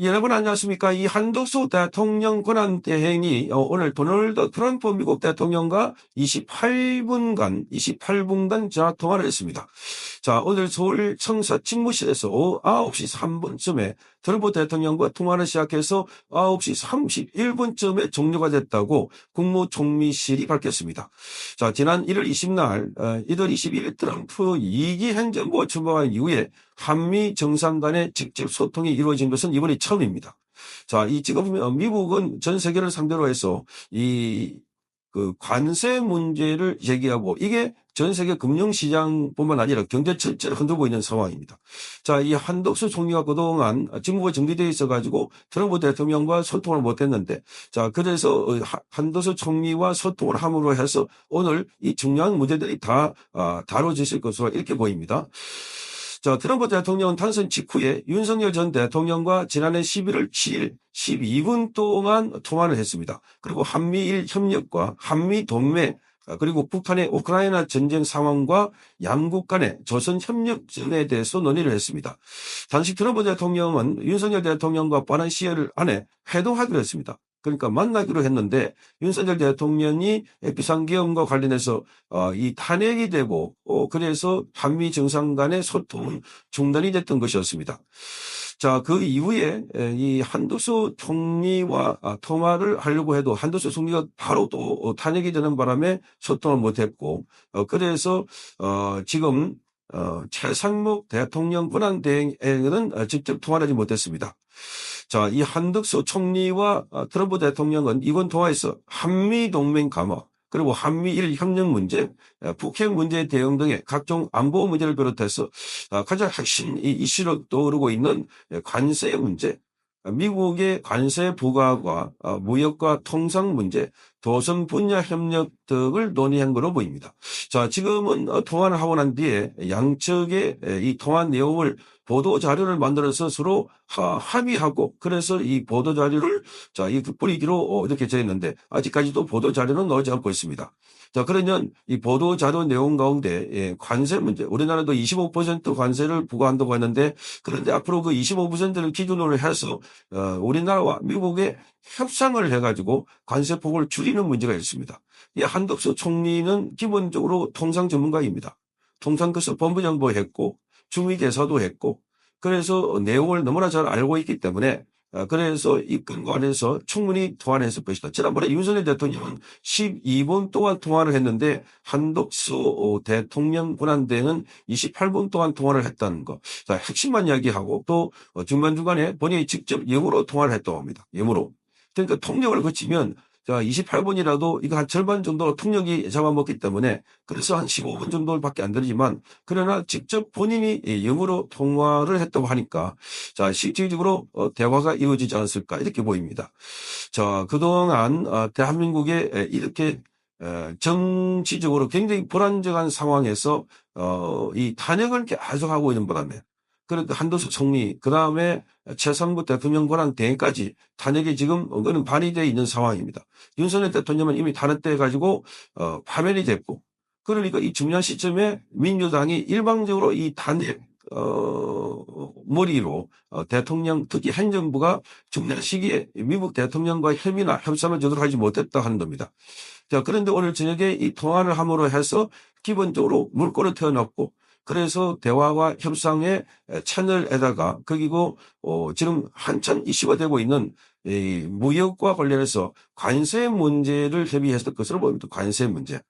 여러분 안녕하십니까. 이 한덕수 대통령 권한대행이 어, 오늘 도널드 트럼프 미국 대통령과 28분간, 28분간 전화통화를 했습니다. 자, 오늘 서울 청사 집무실에서 오후 9시 3분쯤에 트럼프 대통령과 통화를 시작해서 9시 31분쯤에 종료가 됐다고 국무총리실이 밝혔습니다. 자, 지난 1월 20날, 1월 21일 트럼프 2기 행정부가 출범한 이후에 한미 정상 간의 직접 소통이 이루어진 것은 이번이 처음입니다. 자, 이 지금 미국은 전 세계를 상대로 해서 이 그 관세 문제를 제기하고 이게 전 세계 금융시장뿐만 아니라 경제 전체를 흔들고 있는 상황입니다. 자, 이 한덕수 총리가 그동안 직무가 정리되어 있어가지고 트럼프 대통령과 소통을 못했는데, 자, 그래서 한덕수 총리와 소통을 함으로 해서 오늘 이 중요한 문제들이 다 아, 다뤄지실 것으로 이렇게 보입니다. 자, 트럼프 대통령은 탄생 직후에 윤석열 전 대통령과 지난해 11월 7일 12분 동안 통화를 했습니다. 그리고 한미일 협력과 한미 동맹 그리고 북한의 우크라이나 전쟁 상황과 양국 간의 조선 협력전에 대해서 논의를 했습니다. 당시 트럼프 대통령은 윤석열 대통령과 빠른 시일 안에 회동하기로 했습니다. 그러니까 만나기로 했는데 윤석열 대통령이 비상계엄과 관련해서 어, 이 탄핵이 되고 어, 그래서 한미 정상 간의 소통은 중단이 됐던 것이었습니다. 자, 그 이후에 이 한도수 총리와 아, 통화를 하려고 해도 한도수 총리가 바로 또 탄핵이 되는 바람에 소통을 못했고, 어, 그래서 지금 최상목 대통령 권한대행에는 직접 통화를 하지 못했습니다. 자, 이 한덕수 총리와 어, 트럼프 대통령은 이번 통화에서 한미 동맹 강화 그리고 한미일 협력 문제, 어, 북핵 문제 대응 등의 각종 안보 문제를 비롯해서 어, 가장 핵심 이슈로 떠오르고 있는 관세 문제, 미국의 관세 부과와 무역과 통상 문제, 도선 분야 협력 등을 논의한 것으로 보입니다. 자, 지금은 통화를 하고 난 뒤에 양측의 이 통화 내용을 보도 자료를 만들어서 서로 합의하고 그래서 이 보도 자료를 자, 이 뿌리기로 어, 이렇게 정했는데 아직까지도 보도 자료는 나오지 않고 있습니다. 자, 그러면 이 보도 자료 내용 가운데 예, 관세 문제, 우리나라도 25% 관세를 부과한다고 했는데 그런데 앞으로 그 25%를 기준으로 해서 어, 우리나라와 미국의 협상을 해가지고 관세폭을 줄이 는 문제가 있습니다. 이 한덕수 총리는 기본적으로 통상 전문가입니다. 통상교섭 본부장부했고 중위대사도 했고 그래서 내용을 너무나 잘 알고 있기 때문에 어, 그래서 이 근관에서 충분히 통화를 했을 것이다. 지난번에 윤석열 대통령은 12분 동안 통화를 했는데 한덕수 대통령 권한대행은 28분 동안 통화를 했다는 거. 자, 핵심만 이야기하고 또 중간중간에 본인이 직접 영어로 통화를 했다고 합니다. 영어로. 그러니까 통역을 거치면 자, 28분이라도 이거 한 절반 정도 통역이 잡아먹기 때문에 그래서 한 15분 정도밖에 안 되지만 그러나 직접 본인이 영어로 통화를 했다고 하니까 자, 실질적으로 어, 대화가 이루어지지 않았을까 이렇게 보입니다. 자, 그동안 어, 대한민국에 이렇게 정치적으로 굉장히 불안정한 상황에서 어, 이 탄핵을 계속하고 있는 바람에 그러니까 한도수 총리, 그 다음에 최상부 대통령 권한 대행까지 탄핵이 지금 그는 반의되어 있는 상황입니다. 윤석열 대통령은 이미 탄핵돼 가지고 어, 파면이 됐고 그러니까 이 중요한 시점에 민주당이 일방적으로 이 탄핵 어, 머리로 어, 대통령 특히 행정부가 중요한 시기에 미국 대통령과 협의나 협상을 제대로 하지 못했다 하는 겁니다. 자, 그런데 오늘 저녁에 이 통화를 함으로 해서 기본적으로 물꼬를 태어났고 그래서 대화와 협상의 채널에다가 거기고 어, 지금 한참 이슈가 되고 있는 이 무역과 관련해서 관세 문제를 협의했을 것으로 보입니다. 관세 문제.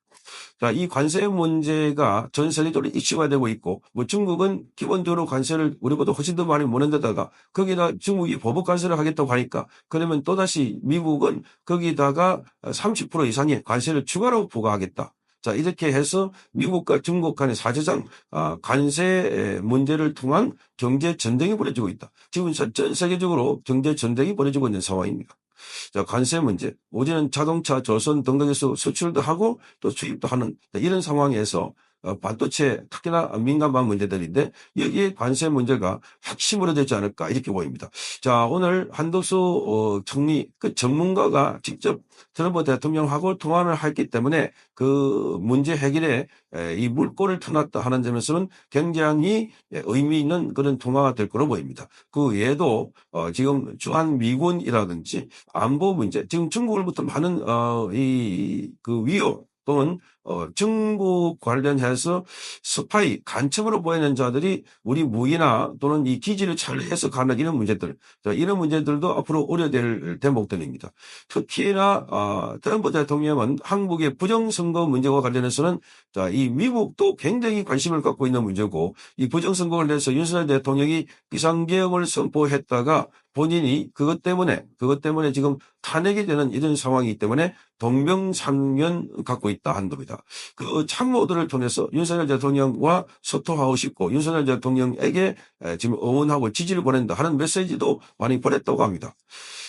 자, 이 관세 문제가 전 세계적으로 이슈가 되고 있고, 뭐 중국은 기본적으로 관세를 우리보다 훨씬 더 많이 무는 데다가 거기다 중국이 보복 관세를 하겠다고 하니까 그러면 또다시 미국은 거기다가 30% 이상의 관세를 추가로 부과하겠다. 자, 이렇게 해서 미국과 중국 간의 사실상 아, 관세 문제를 통한 경제 전쟁이 벌어지고 있다. 지금 전 세계적으로 경제 전쟁이 벌어지고 있는 상황입니다. 자, 관세 문제. 우리는 자동차, 조선 등등에서 수출도 하고 또 수입도 하는 이런 상황에서 어, 반도체 특히나 민감한 문제들인데 여기에 관세 문제가 핵심으로 되지 않을까 이렇게 보입니다. 자 오늘 한도수 어, 총리 그 전문가가 직접 트럼프 대통령하고 통화를 했기 때문에 그 문제 해결에 이 물꼬를 터놨다 하는 점에서는 굉장히 의미 있는 그런 통화가 될 거로 보입니다. 그 외에도 어, 지금 주한 미군이라든지 안보 문제 지금 중국으로부터 많은 어, 이그 위협 또는 어, 중국 관련해서 스파이 간첩으로 보이는 자들이 우리 무기나 또는 이 기지를 잘 해석하는 이런 문제들 이런 문제들도 앞으로 우려될 대목들입니다. 특히나 어, 트럼프 대통령은 한국의 부정선거 문제와 관련해서는 자, 이 미국도 굉장히 관심을 갖고 있는 문제고 이 부정선거를 내서 윤석열 대통령이 비상계엄을 선포했다가 본인이 그것 때문에 그것 때문에 지금 탄핵이 되는 이런 상황이기 때문에 동병상련 갖고 있다 한 겁니다. 그 참모들을 통해서 윤석열 대통령과 소통하고 싶고 윤석열 대통령에게 지금 응원하고 지지를 보낸다 하는 메시지도 많이 보냈다고 합니다.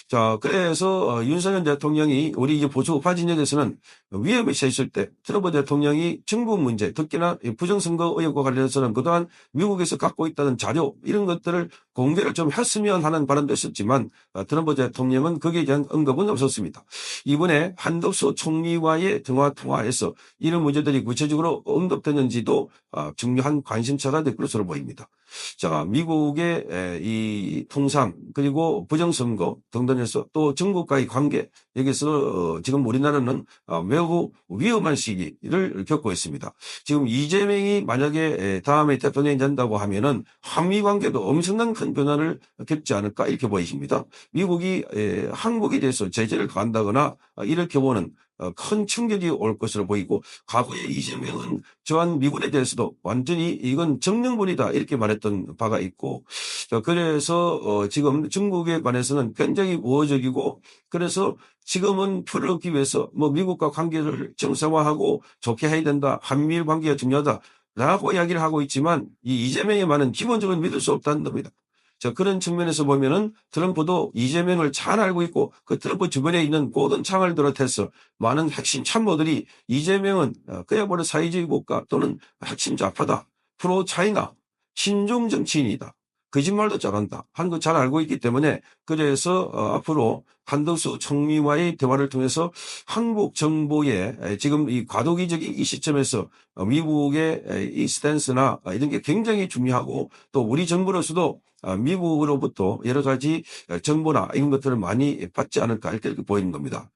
자, 그래서 어, 윤석열 대통령이 우리 이제 보수파 진영에서는 위험이 있을 때 트럼프 대통령이 중국 문제, 특히나 부정선거 의혹과 관련해서는 그동안 미국에서 갖고 있다는 자료 이런 것들을 공개를 좀 했으면 하는 바람도 있었지만 어, 트럼프 대통령은 거기에 대한 언급은 없었습니다. 이번에 한덕수 총리와의 통화 통화에서 이런 문제들이 구체적으로 언급됐는지도 어, 중요한 관심사가 될 것으로 보입니다. 자, 미국의 이 통상 그리고 부정선거 등등에서 또 중국과의 관계 여기서 어, 지금 우리나라는 어, 매우 위험한 시기를 겪고 있습니다. 지금 이재명이 만약에 다음에 대통령이 된다고 하면은 한미 관계도 엄청난 큰 변화를 겪지 않을까 이렇게 보이십니다. 미국이 한국에 대해서 제재를 가한다거나 이렇게 보는 어, 큰 충격이 올 것으로 보이고 과거에 이재명은 저한 미군에 대해서도 완전히 이건 정령분이다 이렇게 말했던 바가 있고 그래서 어, 지금 중국에 관해서는 굉장히 우호적이고 그래서 지금은 표를 얻기 위해서 뭐 미국과 관계를 정상화하고 좋게 해야 된다 한미일 관계가 중요하다 라고 이야기를 하고 있지만 이 이재명의 말은 기본적으로 믿을 수 없다는 겁니다. 자, 그런 측면에서 보면은 트럼프도 이재명을 잘 알고 있고 그 트럼프 주변에 있는 모든 창을 비롯해서 많은 핵심 참모들이 이재명은 어, 그야말로 사회주의 국가 또는 핵심 좌파다. 프로 차이나 신종 정치인이다. 거짓말도 잘한다. 하는 거잘 알고 있기 때문에 그래서 어, 앞으로 한덕수 총리와의 대화를 통해서 한국 정부의 지금 이 과도기적인 이 시점에서 어, 미국의 이 스탠스나 이런 게 굉장히 중요하고 또 우리 정부로서도 어, 미국으로부터 여러 가지 정보나 이런 것들을 많이 받지 않을까 이렇게 보이는 겁니다.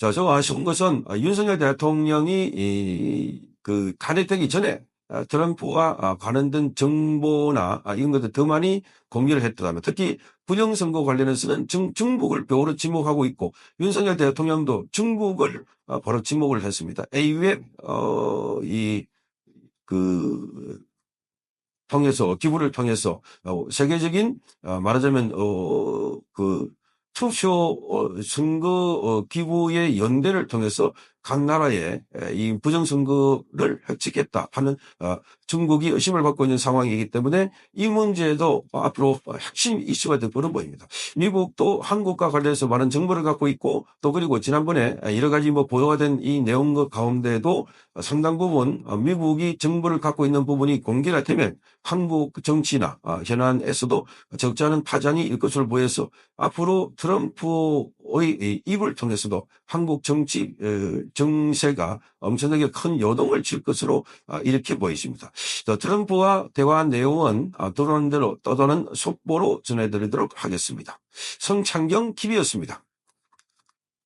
자, 저 아쉬운 것은 윤석열 대통령이 그 탄핵되기 전에 어, 트럼프와 어, 관련된 정보나 이런 것들 더 많이 공개를 했더라면 특히 부정선거 관련해서는 중, 중국을 뼈로 지목하고 있고 윤석열 대통령도 중국을 바로 지목을 했습니다. AUF 어, 이그 통해서 기부를 통해서 어, 세계적인 어, 말하자면 어그 투표 선거 기부의 연대를 통해서 각 나라의 이 부정선거를 획책했다 하는 중국이 의심을 받고 있는 상황이기 때문에 이 문제도 앞으로 핵심 이슈가 될 거로 보입니다. 미국도 한국과 관련해서 많은 정보를 갖고 있고 또 그리고 지난번에 여러 가지 뭐 보도가 된 이 내용 가운데도 상당 부분 미국이 정보를 갖고 있는 부분이 공개가 되면 한국 정치나 현안에서도 적지 않은 파장이 일 것으로 보여서 앞으로 트럼프 의 입을 통해서도 한국 정치 정세가 엄청나게 큰 요동을 칠 것으로 이렇게 보이십니다. 트럼프와 대화한 내용은 들어오는 대로 떠도는 속보로 전해드리도록 하겠습니다. 성창경 TV였습니다.